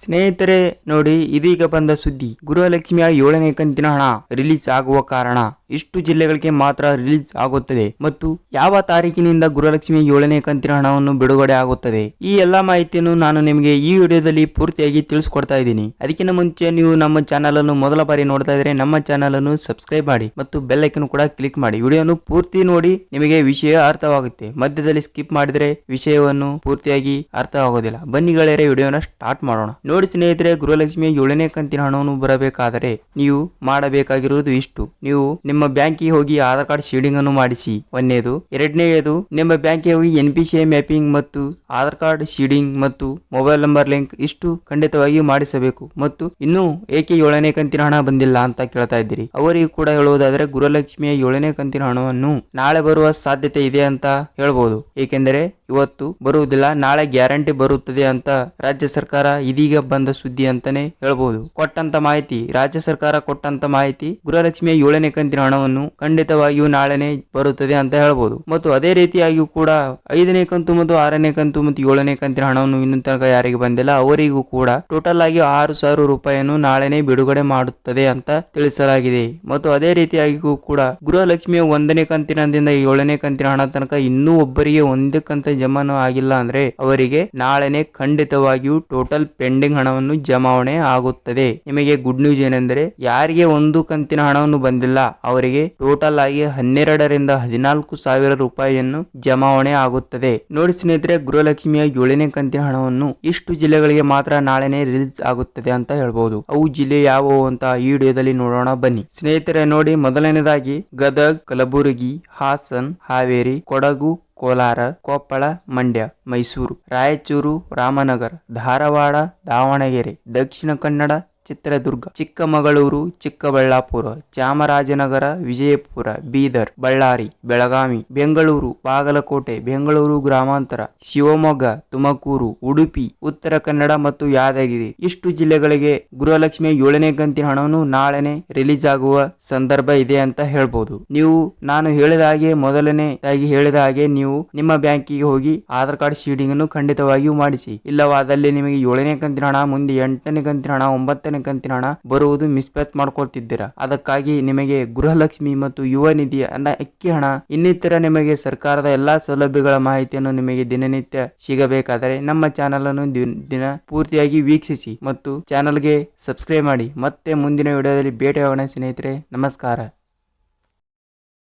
ಸ್ನೇಹಿತರೆ ನೋಡಿ, ಇದೀಗ ಬಂದ ಸುದ್ದಿ. ಗೃಹಲಕ್ಷ್ಮಿಯ ಏಳನೇ ಕಂತಿನ ಹಣ ರಿಲೀಸ್ ಆಗುವ ಕಾರಣ ಇಷ್ಟು ಜಿಲ್ಲೆಗಳಿಗೆ ಮಾತ್ರ ರಿಲೀಸ್ ಆಗುತ್ತದೆ ಮತ್ತು ಯಾವ ತಾರೀಕಿನಿಂದ ಗೃಹಲಕ್ಷ್ಮಿ ಏಳನೇ ಕಂತಿನ ಹಣವನ್ನು ಬಿಡುಗಡೆ ಆಗುತ್ತದೆ? ಈ ಎಲ್ಲಾ ಮಾಹಿತಿಯನ್ನು ನಾನು ನಿಮಗೆ ಈ ವಿಡಿಯೋದಲ್ಲಿ ಪೂರ್ತಿಯಾಗಿ ತಿಳಿಸ್ಕೊಡ್ತಾ ಇದ್ದೀನಿ. ಅದಕ್ಕಿಂತ ಮುಂಚೆ ನೀವು ನಮ್ಮ ಚಾನಲ್ ಅನ್ನು ಮೊದಲ ಬಾರಿ ನೋಡ್ತಾ ಇದ್ರೆ ನಮ್ಮ ಚಾನಲ್ ಅನ್ನು ಸಬ್ಸ್ಕ್ರೈಬ್ ಮಾಡಿ ಮತ್ತು ಬೆಲ್ ಐಕನ್ ಕೂಡ ಕ್ಲಿಕ್ ಮಾಡಿ. ವಿಡಿಯೋನು ಪೂರ್ತಿ ನೋಡಿ ನಿಮಗೆ ವಿಷಯ ಅರ್ಥವಾಗುತ್ತೆ. ಮಧ್ಯದಲ್ಲಿ ಸ್ಕಿಪ್ ಮಾಡಿದ್ರೆ ವಿಷಯವನ್ನು ಪೂರ್ತಿಯಾಗಿ ಅರ್ಥವಾಗೋದಿಲ್ಲ. ಬನ್ನಿ ಗೆಳೆಯರೆ, ವಿಡಿಯೋನ ಸ್ಟಾರ್ಟ್ ಮಾಡೋಣ. ನೋಡಿ ಸ್ನೇಹಿತರೆ, ಗೃಹಲಕ್ಷ್ಮಿಯ ಏಳನೇ ಕಂತಿನ ಹಣವನ್ನು ಬರಬೇಕಾದರೆ ನೀವು ಮಾಡಬೇಕಾಗಿರುವುದು ಇಷ್ಟು. ನೀವು ನಿಮ್ಮ ಬ್ಯಾಂಕಿಗೆ ಹೋಗಿ ಆಧಾರ್ ಕಾರ್ಡ್ ಶೀಡಿಂಗ್ ಅನ್ನು ಮಾಡಿಸಿ. ಒಂದೇದು ಎರಡನೇದು ನಿಮ್ಮ ಬ್ಯಾಂಕಿಗೆ ಹೋಗಿ ಎನ್ ಪಿ ಸಿ ಮ್ಯಾಪಿಂಗ್ ಮತ್ತು ಆಧಾರ್ ಕಾರ್ಡ್ ಶೀಡಿಂಗ್ ಮತ್ತು ಮೊಬೈಲ್ ನಂಬರ್ ಲಿಂಕ್ ಇಷ್ಟು ಖಂಡಿತವಾಗಿ ಮಾಡಿಸಬೇಕು. ಮತ್ತು ಇನ್ನೂ ಏಕೆ ಏಳನೇ ಕಂತಿನ ಹಣ ಬಂದಿಲ್ಲ ಅಂತ ಕೇಳ್ತಾ ಇದ್ದೀರಿ. ಅವರಿಗೂ ಕೂಡ ಹೇಳುವುದಾದ್ರೆ, ಗೃಹಲಕ್ಷ್ಮಿಯ ಏಳನೇ ಕಂತಿನ ಹಣವನ್ನು ನಾಳೆ ಬರುವ ಸಾಧ್ಯತೆ ಇದೆ ಅಂತ ಹೇಳ್ಬೋದು. ಏಕೆಂದರೆ, ಇವತ್ತು ಬರುವುದಿಲ್ಲ, ನಾಳೆ ಗ್ಯಾರಂಟಿ ಬರುತ್ತದೆ ಅಂತ ರಾಜ್ಯ ಸರ್ಕಾರ ಇದೀಗ ಬಂದ ಸುದ್ದಿ ಅಂತಾನೆ ಹೇಳಬಹುದು ಕೊಟ್ಟಂತ ಮಾಹಿತಿ, ರಾಜ್ಯ ಸರ್ಕಾರ ಕೊಟ್ಟಂತ ಮಾಹಿತಿ, ಗೃಹಲಕ್ಷ್ಮಿಯ ಏಳನೇ ಕಂತಿನ ಹಣವನ್ನು ಖಂಡಿತವಾಗಿಯೂ ನಾಳೆನೆ ಬರುತ್ತದೆ ಅಂತ ಹೇಳಬಹುದು ಮತ್ತು ಅದೇ ರೀತಿಯಾಗಿಯೂ ಕೂಡ ಐದನೇ ಕಂತು ಮತ್ತು ಆರನೇ ಕಂತು ಮತ್ತು ಏಳನೇ ಕಂತಿನ ಹಣವನ್ನು ಇನ್ನೂ ತನಕ ಯಾರಿಗೆ ಬಂದಿಲ್ಲ, ಅವರಿಗೂ ಕೂಡ ಟೋಟಲ್ ಆಗಿ ಆರು ಸಾವಿರ ರೂಪಾಯಿಯನ್ನು ನಾಳೆನೆ ಬಿಡುಗಡೆ ಮಾಡುತ್ತದೆ ಅಂತ ತಿಳಿಸಲಾಗಿದೆ. ಮತ್ತು ಅದೇ ರೀತಿಯಾಗಿಯೂ ಕೂಡ ಗೃಹಲಕ್ಷ್ಮಿಯ ಒಂದನೇ ಕಂತಿನಿಂದ ಏಳನೇ ಕಂತಿನ ಹಣ ತನಕ ಇನ್ನೂ ಒಬ್ಬರಿಗೆ ಒಂದೇ ಕಂತ ಜಮಾನು ಆಗಿಲ್ಲ ಅಂದ್ರೆ ಅವರಿಗೆ ನಾಳೆನೆ ಖಂಡಿತವಾಗಿಯೂ ಟೋಟಲ್ ಪೆಂಡಿಂಗ್ ಹಣವನ್ನು ಜಮಾವಣೆ ಆಗುತ್ತದೆ. ನಿಮಗೆ ಗುಡ್ ನ್ಯೂಸ್ ಏನೆಂದರೆ, ಯಾರಿಗೆ ಒಂದು ಕಂತಿನ ಹಣವನ್ನು ಬಂದಿಲ್ಲ, ಅವರಿಗೆ ಟೋಟಲ್ ಆಗಿ ಹನ್ನೆರಡರಿಂದ ಹದಿನಾಲ್ಕು ಸಾವಿರ ರೂಪಾಯಿಯನ್ನು ಜಮಾವಣೆ ಆಗುತ್ತದೆ. ನೋಡಿ ಸ್ನೇಹಿತರೆ, ಗೃಹಲಕ್ಷ್ಮಿಯ ಏಳನೇ ಕಂತಿನ ಹಣವನ್ನು ಇಷ್ಟು ಜಿಲ್ಲೆಗಳಿಗೆ ಮಾತ್ರ ನಾಳೆನೆ ರಿಲೀಸ್ ಆಗುತ್ತದೆ ಅಂತ ಹೇಳ್ಬಹುದು ಅವು ಜಿಲ್ಲೆ ಯಾವುವು ಅಂತ ಈ ವಿಡಿಯೋದಲ್ಲಿ ನೋಡೋಣ, ಬನ್ನಿ. ಸ್ನೇಹಿತರೆ, ನೋಡಿ ಮೊದಲನೇದಾಗಿ ಗದಗ್, ಕಲಬುರಗಿ, ಹಾಸನ್, ಹಾವೇರಿ, ಕೊಡಗು ಕೋಲಾರ ಕೊಪ್ಪಳ ಮಂಡ್ಯ ಮೈಸೂರು ರಾಯಚೂರು ರಾಮನಗರ ಧಾರವಾಡ ದಾವಣಗೆರೆ ದಕ್ಷಿಣ ಕನ್ನಡ ಚಿತ್ರದುರ್ಗ, ಚಿಕ್ಕಮಗಳೂರು, ಚಿಕ್ಕಬಳ್ಳಾಪುರ, ಚಾಮರಾಜನಗರ, ವಿಜಯಪುರ, ಬೀದರ್, ಬಳ್ಳಾರಿ, ಬೆಳಗಾವಿ, ಬೆಂಗಳೂರು, ಬಾಗಲಕೋಟೆ, ಬೆಂಗಳೂರು ಗ್ರಾಮಾಂತರ, ಶಿವಮೊಗ್ಗ, ತುಮಕೂರು, ಉಡುಪಿ, ಉತ್ತರ ಕನ್ನಡ ಮತ್ತು ಯಾದಗಿರಿ. ಇಷ್ಟು ಜಿಲ್ಲೆಗಳಿಗೆ ಗೃಹಲಕ್ಷ್ಮಿ ಏಳನೇ ಕಂತಿನ ಹಣವನ್ನು ನಾಳೆನೆ ರಿಲೀಸ್ ಆಗುವ ಸಂದರ್ಭ ಇದೆ ಅಂತ ಹೇಳ್ಬೋದು. ನೀವು, ನಾನು ಹೇಳಿದ ಹಾಗೆ ಮೊದಲನೇದಾಗಿ ಹೇಳಿದ ಹಾಗೆ ನೀವು ನಿಮ್ಮ ಬ್ಯಾಂಕಿಗೆ ಹೋಗಿ ಆಧಾರ್ ಕಾರ್ಡ್ ಶೀಡಿಂಗ್ ಅನ್ನು ಖಂಡಿತವಾಗಿಯೂ ಮಾಡಿಸಿ. ಇಲ್ಲವಾದಲ್ಲಿ ನಿಮಗೆ ಏಳನೇ ಕಂತಿನ ಹಣ, ಮುಂದೆ ಎಂಟನೇ ಕಂತಿನ ಹಣ, ಒಂಬತ್ತನೇ ಹಣ ಬರುವುದು ಮಿಸ್ಪ್ಯಾಚ್ ಮಾಡ್ಕೊಳ್ತಿದ್ದೀರಾ? ಅದಕ್ಕಾಗಿ ನಿಮಗೆ ಗೃಹಲಕ್ಷ್ಮಿ ಮತ್ತು ಯುವ ನಿಧಿ ಅಕ್ಕಿ ಹಣ ಇನ್ನಿತರ ನಿಮಗೆ ಸರ್ಕಾರದ ಎಲ್ಲಾ ಸೌಲಭ್ಯಗಳ ಮಾಹಿತಿಯನ್ನು ನಿಮಗೆ ದಿನನಿತ್ಯ ಸಿಗಬೇಕಾದರೆ ನಮ್ಮ ಚಾನೆಲ್ ಅನ್ನು ದಿನ ಪೂರ್ತಿಯಾಗಿ ವೀಕ್ಷಿಸಿ ಮತ್ತು ಚಾನಲ್ಗೆ ಸಬ್ಸ್ಕ್ರೈಬ್ ಮಾಡಿ. ಮತ್ತೆ ಮುಂದಿನ ವಿಡಿಯೋದಲ್ಲಿ ಭೇಟಿಯಾಗೋಣ ಸ್ನೇಹಿತರೆ, ನಮಸ್ಕಾರ.